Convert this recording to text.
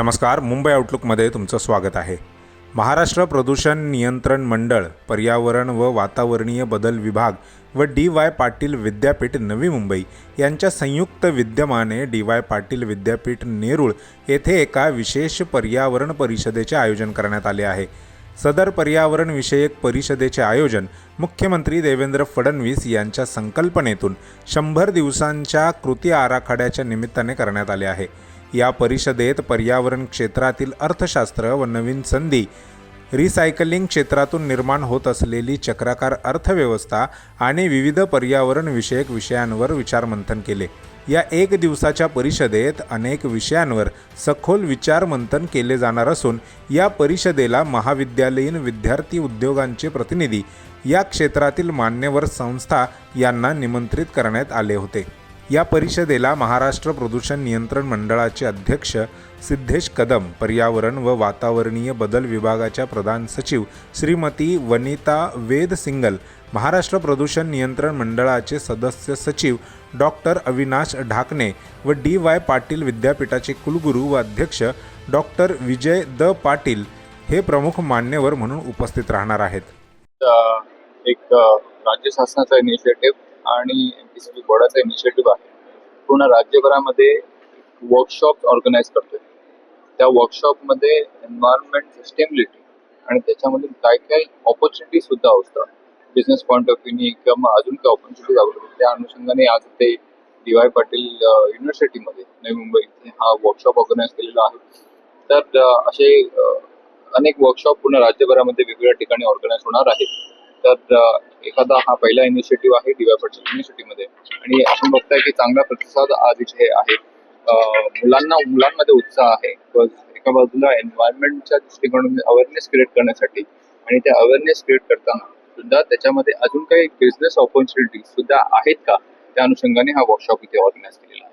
नमस्कार मुंबई आउटलुकमध्ये तुमचं स्वागत आहे. महाराष्ट्र प्रदूषण नियंत्रण मंडळ पर्यावरण व वातावरणीय बदल विभाग व डी वाय पाटील विद्यापीठ नवी मुंबई यांच्या संयुक्त विद्यमाने डी वाय पाटील विद्यापीठ नेरूळ येथे एका विशेष पर्यावरण परिषदेचे आयोजन करण्यात आले आहे. सदर पर्यावरण विषयक परिषदेचे आयोजन मुख्यमंत्री देवेंद्र फडणवीस यांच्या संकल्पनेतून शंभर दिवसांच्या कृती आराखड्याच्या निमित्ताने करण्यात आले आहे. या परिषदेत पर्यावरण क्षेत्रातील अर्थशास्त्र व नवीन संधी रिसायकलिंग क्षेत्रातून निर्माण होत असलेली चक्राकार अर्थव्यवस्था आणि विविध पर्यावरणविषयक विषयांवर विचारमंथन केले. या एक दिवसाच्या परिषदेत अनेक विषयांवर सखोल विचारमंथन केले जाणार असून या परिषदेला महाविद्यालयीन विद्यार्थी उद्योगांचे प्रतिनिधी या क्षेत्रातील मान्यवर संस्था यांना निमंत्रित करण्यात आले होते. या परिषदेला महाराष्ट्र प्रदूषण नियंत्रण मंडळाचे अध्यक्ष सिद्धेश कदम पर्यावरण व वातावरणीय बदल विभागाच्या प्रधान सचिव श्रीमती वनिता वेद सिंगल महाराष्ट्र प्रदूषण नियंत्रण मंडळाचे सदस्य सचिव डॉक्टर अविनाश ढाकणे व डी वाय पाटील विद्यापीठाचे कुलगुरू व अध्यक्ष डॉक्टर विजय द पाटील हे प्रमुख मान्यवर म्हणून उपस्थित राहणार आहेत. एक राज्य शासनाचा इनिशिएटिव्ह आणि एमपीसीबी बोर्डाचा इनिशिएटिव्ह आहे. पूर्ण राज्यभरामध्ये वर्कशॉप ऑर्गनाईज करतोय. त्या वर्कशॉपमध्ये एन्व्हायरमेंट सस्टेबिलिटी आणि त्याच्यामध्ये काय काय ऑपॉर्च्युनिटी सुद्धा असतात. बिझनेस पॉईंट ऑफ व्ह्यूनी किंवा अजून काय ऑपॉर्च्युनिटीज अवेलेबल त्या अनुषंगाने आज ते डी वाय पाटील युनिव्हर्सिटीमध्ये नवी मुंबई इथे हा वर्कशॉप ऑर्गनाईज केलेला आहे. तर असे अनेक वर्कशॉप पूर्ण राज्यभरामध्ये वेगवेगळ्या ठिकाणी ऑर्गनाईज होणार आहेत. तर एखादा हा पहिला इनिशिएटिव्ह आहे डी वाय पाटील युनिव्हर्सिटीमध्ये आणि आपण बघताय की चांगला प्रतिसाद आज इथे आहे. मुलांना मुलांमध्ये उत्साह आहे. बिकॉज एका बाजूला एन्व्हायरमेंटच्या दृष्टिकोनातून अवेअरनेस क्रिएट करण्यासाठी आणि त्या अवेअरनेस क्रिएट करताना सुद्धा त्याच्यामध्ये अजून काही बिझनेस ऑपॉर्च्युनिटी सुद्धा आहेत का? त्या अनुषंगाने हा वर्कशॉप इथे ऑर्गनाईज केलेला आहे.